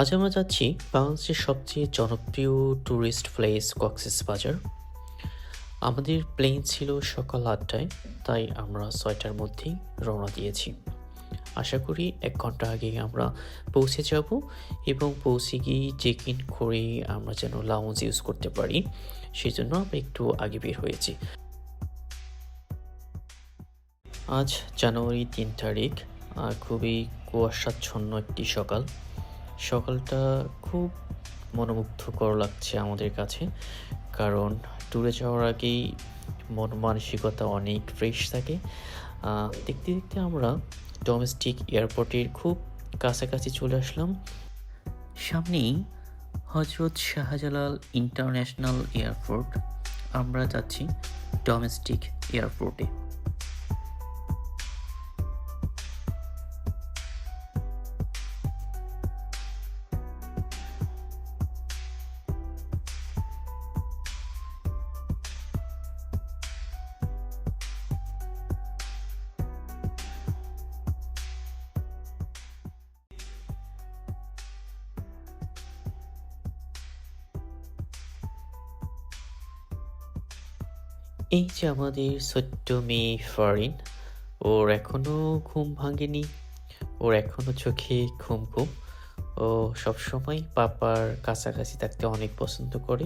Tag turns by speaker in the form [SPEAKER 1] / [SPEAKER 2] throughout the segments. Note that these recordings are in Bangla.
[SPEAKER 1] আজ আমরা যাচ্ছি বাংলাদেশের সবচেয়ে জনপ্রিয় ট্যুরিস্ট প্লেস কক্সেস বাজার আমাদের প্লেন ছিল সকাল আটটায়, তাই আমরা ছয়টার মধ্যেই রওনা দিয়েছি। আশা করি এক ঘণ্টা আগে আমরা পৌঁছে যাব এবং পৌঁছে গিয়ে চেক ইন করে আমরা যেন লাউঞ্জ ইউজ করতে পারি সেই জন্য আমরা একটু আগে বের হয়েছি। আজ জানুয়ারি তিন তারিখ খুবই কুয়াশাচ্ছন্ন একটি সকাল। সকালটা খুব মনোমুগ্ধকর লাগছে আমাদের কাছে। কারণ ট্যুরে যাওয়ার আগেই মন মানসিকতা অনেক ফ্রেশ থাকে। দেখতে দেখতে আমরা ডোমেস্টিক এয়ারপোর্টের খুব কাছাকাছি চলে আসলাম। সামনেই হজরত শাহজালাল ইন্টারন্যাশনাল এয়ারপোর্ট আমরা যাচ্ছি ডোমেস্টিক এয়ারপোর্টে আমাদের ছোট্ট মেয়ে ফারিন। ওর এখনও ঘুম ভাঙেনি। ওর এখনও চোখে ঘুম ঘুম। ও সবসময় পাপার কাছাকাছি থাকতে অনেক পছন্দ করে।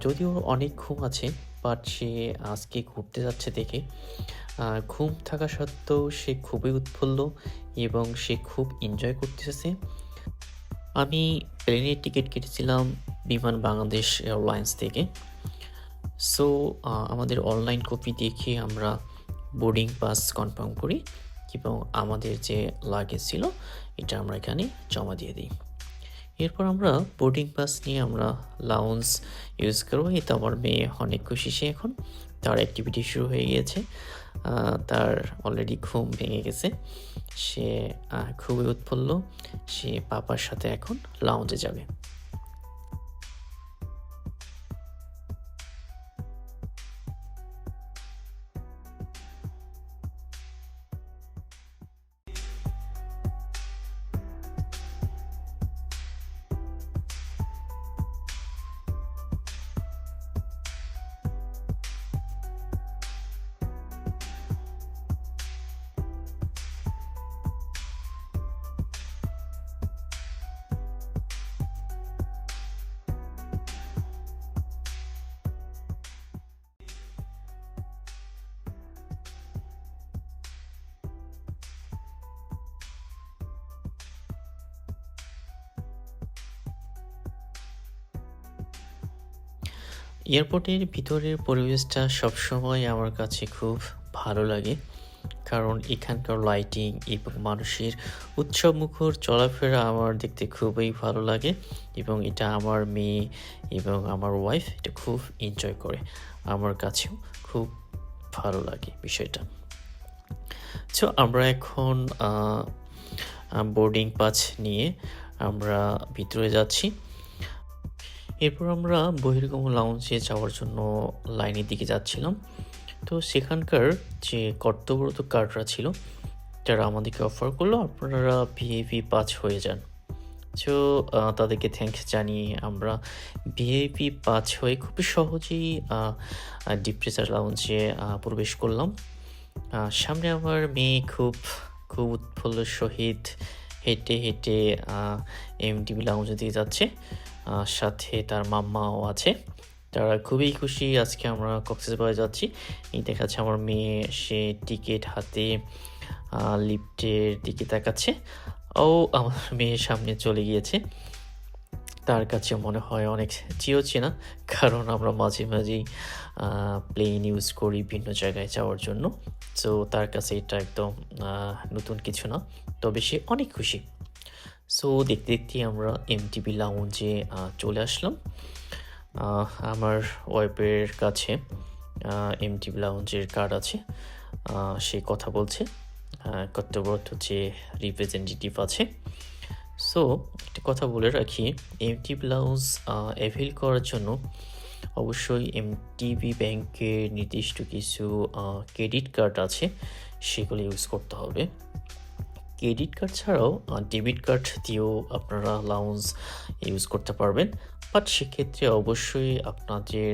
[SPEAKER 1] যদিও ওর অনেক ঘুম আছে বাট সে আজকে ঘুরতে যাচ্ছে দেখে। ঘুম থাকা সত্ত্বেও সে খুবই উৎফুল্ল এবং সে খুব এনজয় করতেছে। আমি প্লেনের টিকিট কেটেছিলাম বিমান বাংলাদেশ এয়ারলাইন্স থেকে। সো আমাদের অনলাইন কপি দেখে আমরা বোর্ডিং পাস কনফার্ম করি এবং আমাদের যে লাগেজ ছিল, এটা আমরা এখানে জমা দিয়ে দিই। এরপর আমরা বোর্ডিং পাস নিয়ে আমরা লাউন্স ইউজ করব। এই তো আমার মেয়ে অনেক খুশি সে এখন। তার অ্যাক্টিভিটি শুরু হয়ে গিয়েছে। তার অলরেডি ঘুম ভেঙে গেছে। সে খুবই উৎফুল্ল। সে পাপার সাথে এখন লাউঞ্জে যাবে। এয়ারপোর্টের ভিতরের পরিবেশটা সবসময় আমার কাছে খুব ভালো লাগে। কারণ এখানকার লাইটিং এবং মানুষের উৎসব মুখর চলাফেরা আমার দেখতে খুবই ভালো লাগে এবং এটা আমার মেয়ে এবং আমার ওয়াইফ এটা খুব এনজয় করে। আমার কাছেও খুব ভালো লাগে বিষয়টা। সো আমরা এখন বোর্ডিং পাস নিয়ে আমরা ভিতরে যাচ্ছি। এরপর আমরা বহির্গমন লাউঞ্জে যাওয়ার জন্য লাইনের দিকে যাচ্ছিলাম। তো সেখানকার যে কর্তব্যরত কার্ডরা ছিল যারা আমাদেরকে অফার করল, আপনারা ভিএপি পাঁচ হয়ে যান। সো তাদেরকে থ্যাঙ্কস জানিয়ে আমরা ভিআইপি পাঁচ হয়ে খুবই সহজেই ডিপ্রেসার লাউঞ্জে প্রবেশ করলাম। সামনে আমার মেয়ে খুব খুব উৎফুল্ল সহিত হেঁটে হেঁটে এমটিভি লাউঞ্জে দিয়ে যাচ্ছে। সাথে তার মাম্মাও আছে। তারা খুবই খুশি আজকে আমরা কক্সবাজার যাচ্ছি। এই দেখাচ্ছে আমার মেয়ে, সে টিকিট হাতে লিফটের দিকে তাকাচ্ছে। ও আমার মেয়ের সামনে চলে গিয়েছে। তার কাছে মনে হয় অনেক চিরচেনা কারণ আমরা মাঝে মাঝেই প্লেন ইউজ করি ভিন্ন জায়গায় যাওয়ার জন্য। তো তার কাছে এটা একদম নতুন কিছু না। তবে সে অনেক খুশি। সো দেখতে দেখতে আমরা এমটিবি লাউঞ্জে চলে আসলাম। আমার ওয়াইফের কাছে এম এমটিবি লাউঞ্জের কার্ড আছে। সে কথা বলছে। কর্তব্যরত যে রিপ্রেজেন্টেটিভ আছে। সো একটা কথা বলে রাখি এম এমটি ব্লাউজ অ্যাভেল করার জন্য অবশ্যই এম এমটিবি ব্যাংকের নির্দিষ্ট কিছু ক্রেডিট কার্ড আছে। সেগুলো ইউজ করতে হবে। ক্রেডিট কার্ড ছাড়াও ডেবিট কার্ড দিয়েও আপনারা লাউঞ্জ ইউজ করতে পারবেন। বাট সেক্ষেত্রে অবশ্যই আপনাদের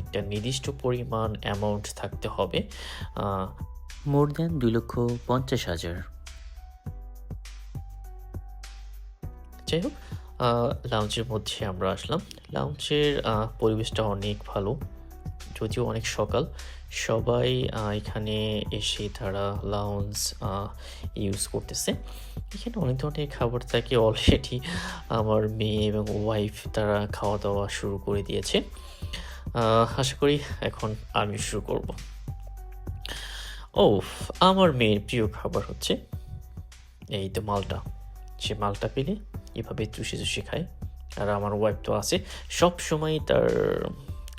[SPEAKER 1] একটা নির্দিষ্ট পরিমাণ অ্যামাউন্ট থাকতে হবে মোর দ্যান দুই লক্ষ পঞ্চাশ হাজার। যাই হোক লাউঞ্জের মধ্যে আমরা আসলাম। লাউঞ্জের পরিবেশটা অনেক ভালো যদিও অনেক সকাল। সবাই এখানে এসে তারা লাউঞ্জ ইউজ করতেছে। এখানে অনেক ধরনের খাবার থাকে। অলরেডি আমার মেয়ে এবং ওয়াইফ তারা খাওয়া দাওয়া শুরু করে দিয়েছে। আশা করি এখন আমি শুরু করব। ও আমার মেয়ের প্রিয় খাবার হচ্ছে এই তো মালটা। সে মালটা পেলে এভাবে চুষে চুষে খায়। আর আমার ওয়াইফ তো আছে। সব সময় তার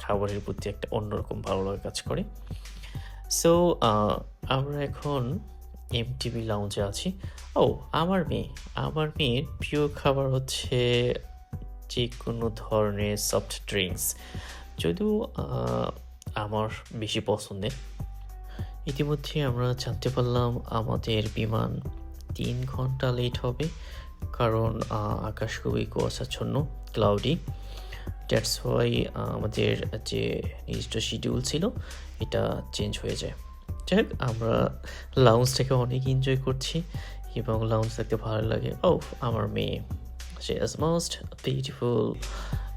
[SPEAKER 1] খাবারের প্রতি একটা অন্যরকম ভালো লাগা কাজ করে। সো আমরা এখন এমটিভি লাউঞ্জে আছি। ও, আমার মেয়ে, আমার মেয়ের প্রিয় খাবার হচ্ছে যে কোনো ধরনের সফট ড্রিঙ্কস যদিও আমার বেশি পছন্দের। ইতিমধ্যে আমরা জানতে পারলাম আমাদের বিমান তিন ঘণ্টা লেট হবে, কারণ আকাশ খুবই কুয়াশাচ্ছন্ন ক্লাউডি দ্যাটস ওয়াই আমাদের যে নির্দিষ্ট শিডিউল ছিল, এটা চেঞ্জ হয়ে যায়। যাই আমরা লাউঞ্জটাকে অনেক এনজয় করছি এবং লাউন্স দেখতে ভালো লাগে। ও আমার মেয়ে সে is most beautiful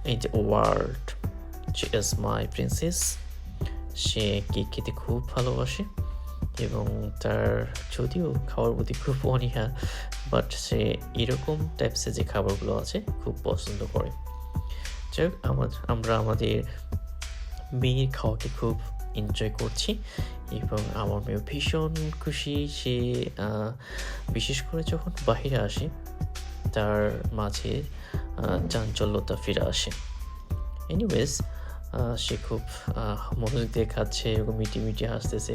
[SPEAKER 1] in the world say is my princess সে কেক খেতে খুব ভালোবাসে এবং তার যদিও খাওয়ার প্রতি খুব অনীহা বাট সে এরকম টাইপসের যে খাবারগুলো আছে, খুব পছন্দ করে। যাই হোক আমার আমাদের মেয়ের খাওয়াকে খুব এনজয় করছি এবং আমার মেয়ে ভীষণ খুশি। সে বিশেষ করে যখন বাইরে আসে, তার মাঝে চাঞ্চল্যতা ফিরে আসে। এনিওয়েজ সে খুব মনোযোগ দিয়ে খাচ্ছে এবং মিটি মিটি হাসতেছে,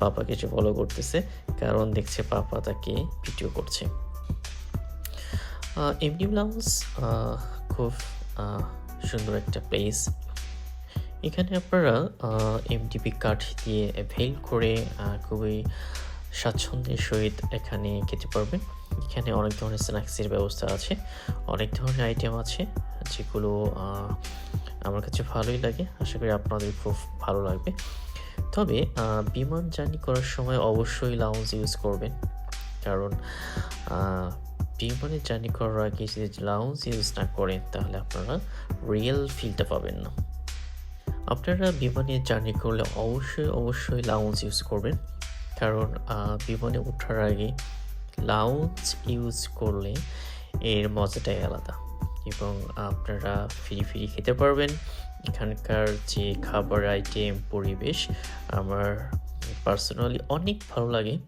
[SPEAKER 1] পাপাকে সে ফলো করতেছে, কারণ দেখছে পাপা তাকে ভিডিও করছে। এমনি লাউন্স খুব সুন্দর একটা প্লেস এখানে আপনারা এমডিপি কার্ড দিয়ে ভেল করে খুবই স্বাচ্ছন্দ্যের সহিত এখানে খেতে পারবেন। এখানে অনেক ধরনের স্ন্যাক্সের ব্যবস্থা আছে, অনেক ধরনের আইটেম আছে যেগুলো আমার কাছে ভালোই লাগে। আশা করি আপনাদের খুব ভালো লাগবে। তবে বিমান জার্নি করার সময় অবশ্যই লাউঞ্জ ইউজ করবেন। কারণ বিমানে জার্নি করার আগে যদি লাউঞ্জ ইউজ না করেন, তাহলে আপনারা রিয়েল ফিলটা পাবেন না। আপনারা বিমানে জার্নি করলে অবশ্যই অবশ্যই লাউঞ্জ ইউজ করবেন। কারণ বিমানে ওঠার আগে লাউঞ্জ ইউজ করলে এর মজাটাই আলাদা। এবং আপনারা ফ্রি ফ্রি খেতে পারবেন। এখানকার যে খাবার আইটেম পরিবেশ আমার পার্সোনালি অনেক ভালো লাগে।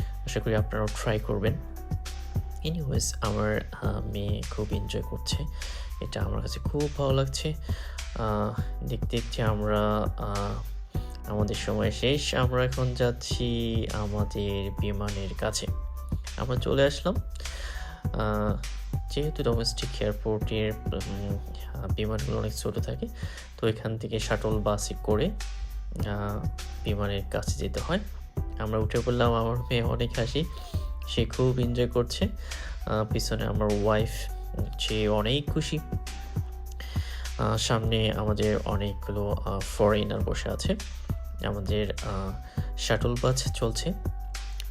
[SPEAKER 1] আশা করি আপনারাও ট্রাই করবেন। এনিওয়েজ আমার মেয়ে খুব এনজয় করছে। এটা আমার কাছে খুব ভালো লাগছে। দেখতে দেখতে আমরা আমাদের সময় শেষ। আমরা এখন যাচ্ছি আমাদের বিমানের কাছে। আমরা চলে আসলাম। যেহেতু ডোমেস্টিক এয়ারপোর্টের বিমানগুলো অনেক ছোটো থাকে, তো এখান থেকে শাটল বাসে করে বিমানের কাছে যেতে হয়। আমরা উঠে পড়লাম। আমার মেয়ে অনেক হাসি। সে খুব এনজয় করছে। পিছনে আমার ওয়াইফ সে অনেক খুশি। সামনে আমাদের অনেকগুলো ফরেনার বসে আছে। আমাদের শাটল বাস চলছে।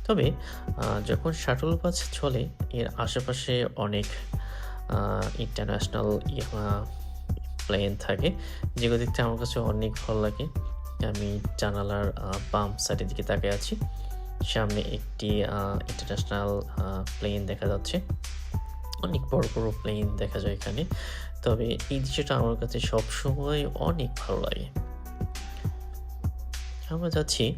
[SPEAKER 1] তবে যখন শাটল বাস চলে, এর আশেপাশে অনেক ইন্টারন্যাশনাল প্লেন থাকে। যেগুলো দেখতে আমার কাছে অনেক ভালো লাগে। আমি জানালার বাম সাইডের দিকে তাকিয়ে আছি। সামনে একটি ইন্টারন্যাশনাল প্লেন দেখা যাচ্ছে। অনেক বড় বড় প্লেন দেখা যায় এখানে। তবে এই দৃশ্যটা আমার কাছে সবসময় অনেক ভালো লাগে। আমরা যাচ্ছি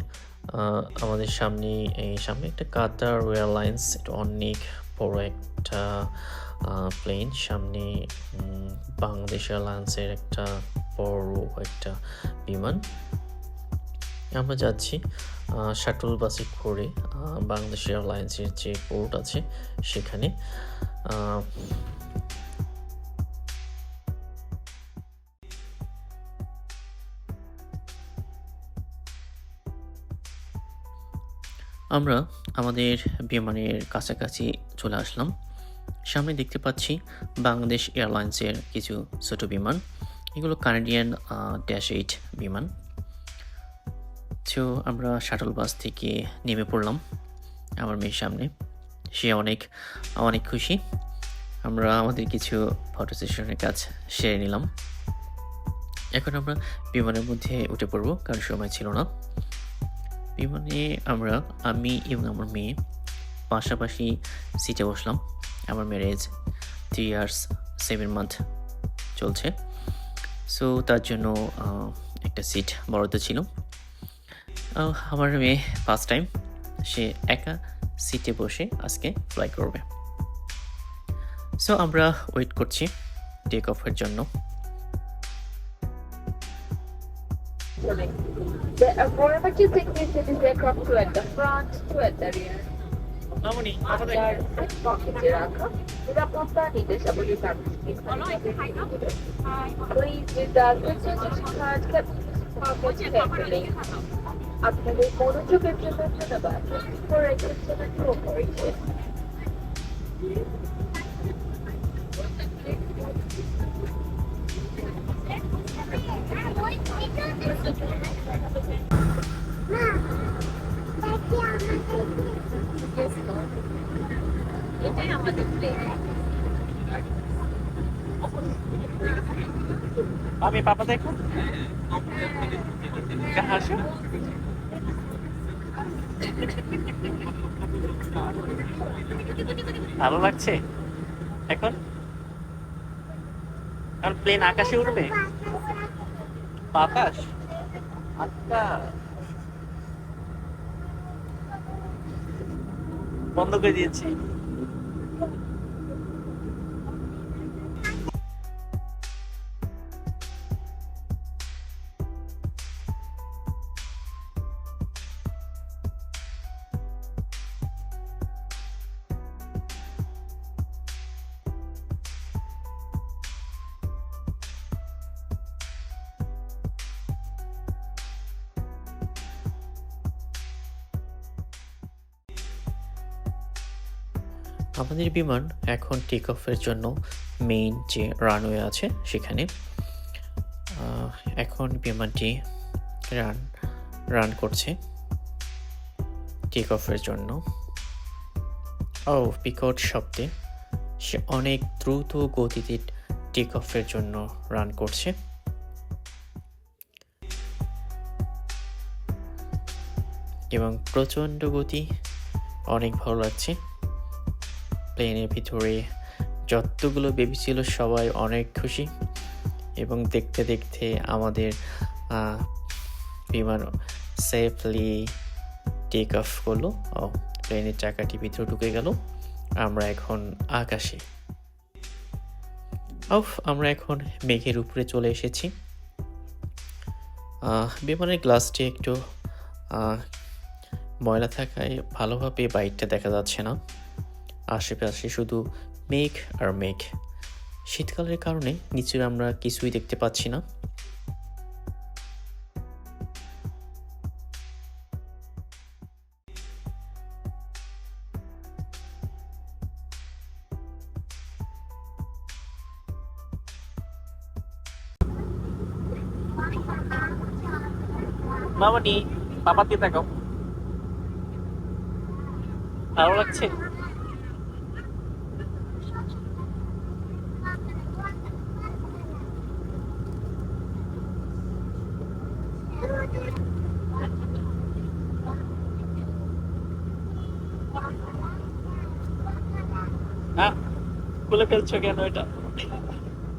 [SPEAKER 1] আমাদের সামনে এই সামনে একটা কাতার এয়ারলাইন্স এটা অনেক বড় একটা প্লেন সামনে বাংলাদেশ এয়ারলাইন্সের একটা বড় একটা বিমান। আমরা যাচ্ছি শাটল বাসে করে বাংলাদেশ এয়ারলাইন্সের যে পোর্ট আছে সেখানে। আমরা আমাদের বিমানের কাছাকাছি চলে আসলাম। সামনে দেখতে পাচ্ছি বাংলাদেশ এয়ারলাইন্সের কিছু ছোট বিমান। এগুলো কানাডিয়ান ড্যাশ এইট বিমান। তো আমরা শাটল বাস থেকে নেমে পড়লাম আমার মেয়ের সামনে। সে অনেক অনেক খুশি। আমরা আমাদের কিছু ফটো সেশনের কাজ সেরে নিলাম। এখন আমরা বিমানের মধ্যে উঠে পড়ব কারণ সময় ছিল না। বিমানে আমরা, আমি এবং আমার মেয়ে পাশাপাশি সিটে বসলাম। আমার marriage three years seven month চলছে। সো তার জন্য একটা সিট বরাদ্দ ছিল। আমার মেয়ে ফার্স্ট টাইম সে একা সিটে বসে আজকে ফ্লাই করবে সো আমরা ওয়েট করছি টেক অফের জন্য
[SPEAKER 2] The emergency exit is aircraft to at the front, to at the rear. নিরাপত্তা নির্দেশাবলী Please use the registration card kept in your pocket. আপনাদের মনোযোগের জন্য ধন্যবাদ। for cooperation. এটাই আমাদের প্লেন
[SPEAKER 1] আমি পাপা দেখো। আসো? ভালো লাগছে? এখন? এখন প্লেন আকাশে উঠবে বাতাস? আচ্ছা বন্ধ করে দিয়েছি। আমাদের বিমান এখন টেক অফের জন্য মেইন যে রানওয়ে আছে সেখানে। এখন বিমানটি রান রান করছে টেক অফের জন্য। ও, বিকট শব্দে সে অনেক দ্রুত গতিতে টেক অফের জন্য রান করছে। এবং প্রচণ্ড গতি, অনেক ভালো লাগছে। প্লেনের ভিতরে যতগুলো বেবি ছিল সবাই অনেক খুশি এবং দেখতে দেখতে আমাদের বিমান সেফলি টেক অফ করল। ও, প্লেনের চাকাটি ভিতরে ঢুকে গেল। আমরা এখন আকাশে। অফ আমরা এখন মেঘের উপরে চলে এসেছি। বিমানের গ্লাসটি একটু ময়লা থাকায় ভালোভাবে বাইকটা দেখা যাচ্ছে না। আশেপাশে শুধু মেঘ আর মেঘ। শীতকালের কারণে নিচে আমরা কিছুই দেখতে পাচ্ছি না। মামানি বাবার দিয়ে ভালো লাগছে? খুলে ফেলছো কেন এটা?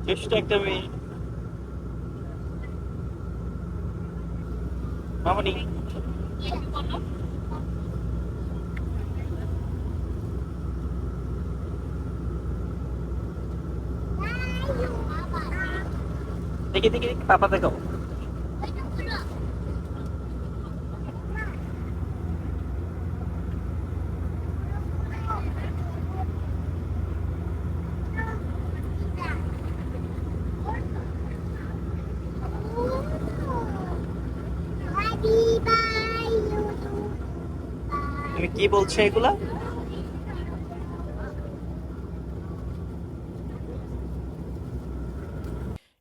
[SPEAKER 1] চেষ্টা একটা মেয়ে। মামনি। দেখি দেখি দেখি পাপা দেখাও। বলছে এগুলা?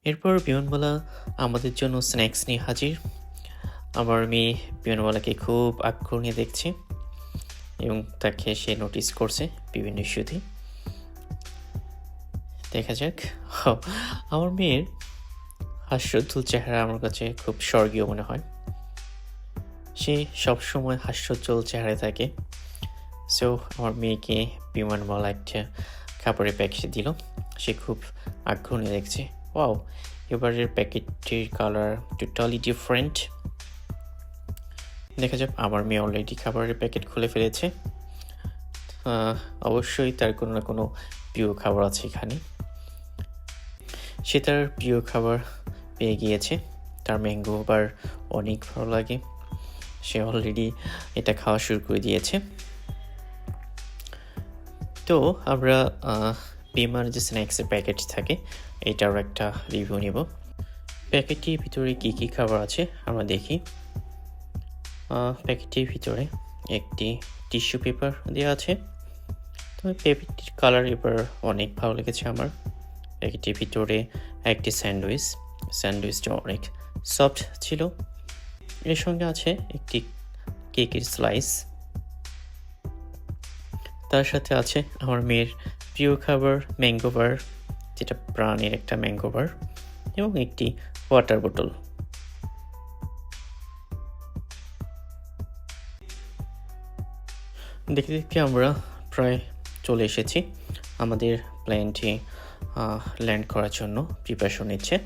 [SPEAKER 1] এরপর বিমানবালা আমাদের জন্য স্ন্যাক্স নিয়ে হাজির। আমার মেয়ে বিমানবালাকে খুব আগ্রহ নিয়ে দেখছে এবং তাকে সে নোটিস করছে বিভিন্ন ইস্যুতে। দেখা যাক। আমার মেয়ের হাস্যোজ্জ্বল চেহারা আমার কাছে খুব স্বর্গীয় মনে হয়। সে সবসময় হাস্যোজ্জ্বল চেহারায় থাকে। সো আমার মেয়েকে বিমানবালা একটা খাবারের প্যাকেট দিল। সে খুব আগ্রহ নিয়ে দেখছে, ওয়াও, এবারের প্যাকেটটির কালার টোটালি ডিফারেন্ট দেখা যাক, আমার মেয়ে অলরেডি খাবারের প্যাকেট খুলে ফেলেছে। অবশ্যই তার কোনো না কোনো প্রিয় খাবার আছে এখানে। সে তার প্রিয় খাবার পেয়ে গিয়েছে। তার ম্যাঙ্গো আবার অনেক ভালো লাগে। সে অলরেডি এটা খাওয়া শুরু করে দিয়েছে। তো আমরা বিমার যে স্ন্যাক্সের প্যাকেট থাকে এটার একটা রিভিউ নিব। প্যাকেটটির ভিতরে কী কী খাবার আছে, আমরা দেখি। প্যাকেটটির ভিতরে একটি টিস্যু পেপার দেওয়া আছে। তো প্যাকেটটির কালার এবার অনেক ভালো লেগেছে আমার। প্যাকেটটির ভিতরে একটি স্যান্ডউইচ স্যান্ডউইচটা অনেক সফট ছিল। এর সঙ্গে আছে একটি কেকের স্লাইস তার সাথে আছে আমার মেয়ের প্রিয় খাবার ম্যাঙ্গো বার যেটা প্রাণের একটা ম্যাঙ্গো বার এবং একটি ওয়াটার বোতল দেখতে দেখতে আমরা প্রায় চলে এসেছি আমাদের প্লেনটি ল্যান্ড করার জন্য প্রিপারেশন নিচ্ছে।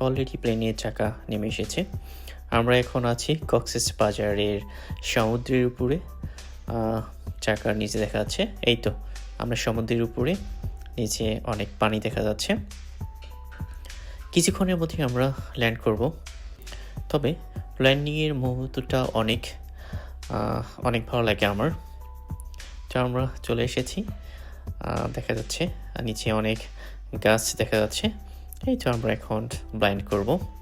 [SPEAKER 1] অলরেডি প্লেনের চাকা নেমে এসেছে। আমরা এখন আছি কক্সেস বাজারের সমুদ্রের উপরে। চাকার নিচে দেখা যাচ্ছে। এই তো, আমরা সমুদ্রের উপরে, নিচে অনেক পানি দেখা যাচ্ছে। কিছুক্ষণের মধ্যে আমরা ল্যান্ড করব। তবে ল্যান্ডিংয়ের মুহূর্তটা অনেক অনেক ভালো লাগে আমার। তো আমরা চলে এসেছি। দেখা যাচ্ছে, নিচে অনেক গাছ দেখা যাচ্ছে। এই তো আমরা এখন ব্লাইন্ড করব।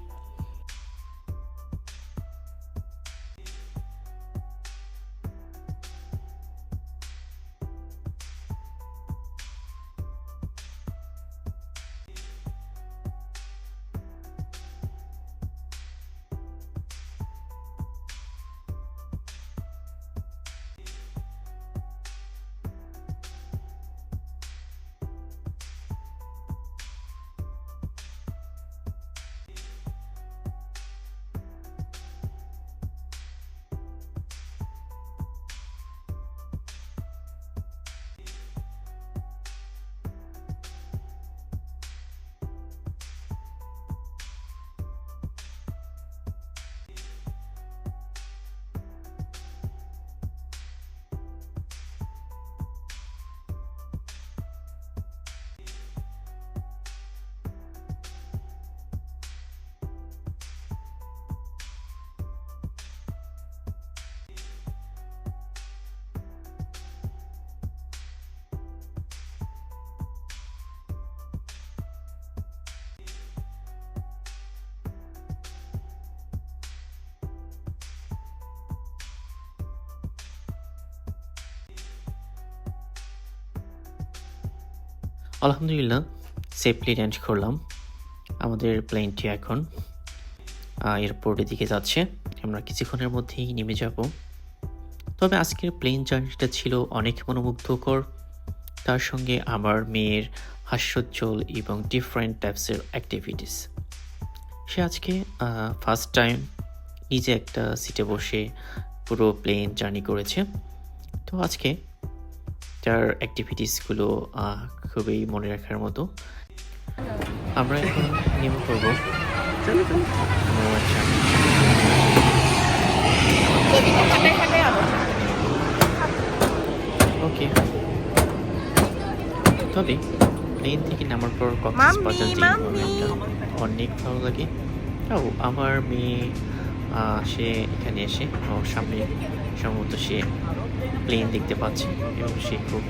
[SPEAKER 1] আলহামদুলিল্লাহ সেফলি ল্যান্ড করলাম আমাদের প্লেনটি এখন। এয়ারপোর্টের দিকে যাচ্ছে, আমরা কিছুক্ষণের মধ্যেই নেমে যাব। তবে আজকের প্লেন জার্নিটা ছিল অনেক মনোমুগ্ধকর। তার সঙ্গে আমার মেয়ের হাস্যোজ্জ্বল এবং ডিফারেন্ট টাইপসের অ্যাক্টিভিটিস সে আজকে ফার্স্ট টাইম নিজে একটা সিটে বসে পুরো প্লেন জার্নি করেছে। তো আজকে তার অ্যাক্টিভিটিসগুলো খুবই মনে রাখার মতো। আমরা এখন নেমে পড়ব জার্নি। ওকে তবে প্লেন থেকে নামার পর কক্সবাজার যে environment-টা অনেক ভালো লাগে। ও আমার মেয়ে সে এখানে এসে সামনে সম্ভবত সে প্লেন দেখতে পাচ্ছে এবং সে খুব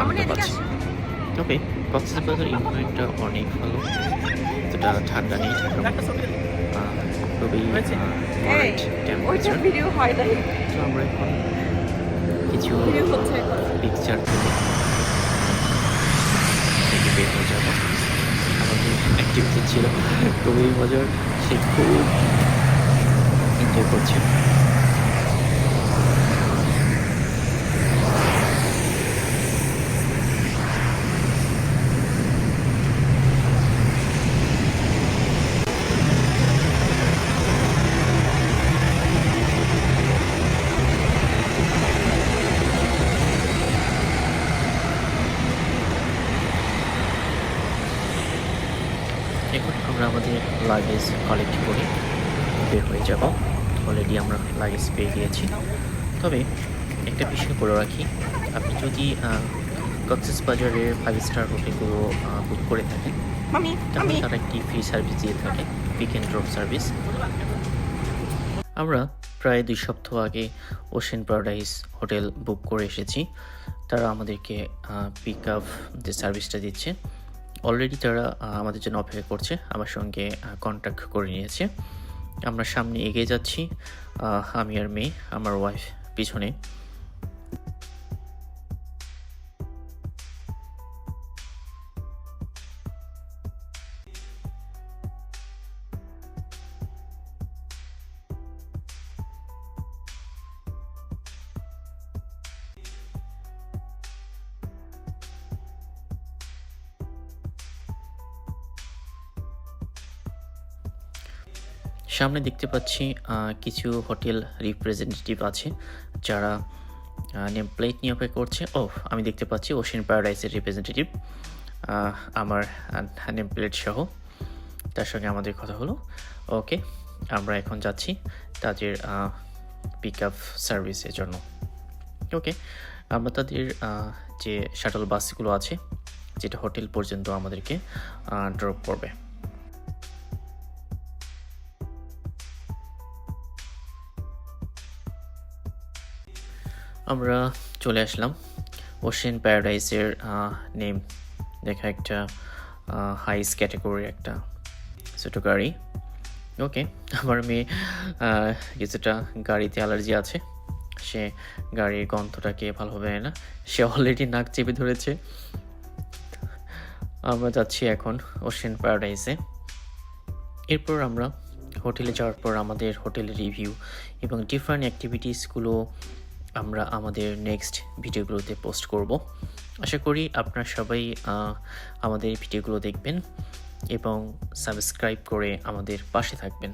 [SPEAKER 1] আনন্দ পাচ্ছে। তবে কক্সবাজার ইনভারমেন্টটা অনেক ভালো। এতটা ঠান্ডা নেই খুবই তো আমরা এখন কিছু পিকচার তুলে থেকে বের হয়ে যাব। আমাদের অ্যাক্টিভিটি ছিল খুবই মজার। সে খুব এনজয় করছে। তবে একটা বিষয় বলে রাখি। আপনি যদি কক্সেস বাজারের ফাইভ স্টার হোটেলগুলো বুক করে থাকেন তাহলে তারা একটি ফ্রি সার্ভিস দিয়ে থাকে পিক অ্যান্ড ড্রপ সার্ভিস আমরা প্রায় দুই সপ্তাহ আগে ওশেন প্যারাডাইস হোটেল বুক করে এসেছি। তারা আমাদেরকে পিক আপ যে সার্ভিসটা দিচ্ছে। অলরেডি তারা আমাদের জন্য অপেক্ষা করছে আমার সঙ্গে কন্ট্যাক্ট করে নিয়েছে। আমরা সামনে এগিয়ে যাচ্ছি। আমি আর মেয়ে আমার ওয়াইফ পিছনে সামনে দেখতে পাচ্ছি কিছু হোটেল রিপ্রেজেন্টেটিভ আছে যারা নেম প্লেট নিয়ে অপেক্ষা করছে। ও আমি দেখতে পাচ্ছি ওশেন প্যারাডাইসের রিপ্রেজেন্টেটিভ আমার নেম প্লেট সহ। তার সঙ্গে আমাদের কথা হলো। ওকে, আমরা এখন যাচ্ছি তাদের পিক আপ সার্ভিসের জন্য। ওকে, আমরা তাদের যে শাটল বাসগুলো আছে, যেটা হোটেল পর্যন্ত আমাদেরকে ড্রপ করবে। আমরা চলে আসলাম ওশেন প্যারাডাইসের নেম দেখা একটা হাইস ক্যাটাগরির একটা ছোটো গাড়ি ওকে আমার মেয়ে কিছুটা গাড়িতে অ্যালার্জি আছে। সে গাড়ির গন্ধটাকে ভালোভাবে না। সে অলরেডি নাক চেপে ধরেছে। আমরা যাচ্ছি এখন ওশেন প্যারাডাইসে এরপর আমরা হোটেলে যাওয়ার পর আমাদের হোটেলের রিভিউ এবং ডিফারেন্ট অ্যাক্টিভিটিসগুলো আমরা আমাদের নেক্সট ভিডিওগুলোতে পোস্ট করব। আশা করি আপনার সবাই আমাদের ভিডিওগুলো দেখবেন এবং সাবস্ক্রাইব করে আমাদের পাশে থাকবেন।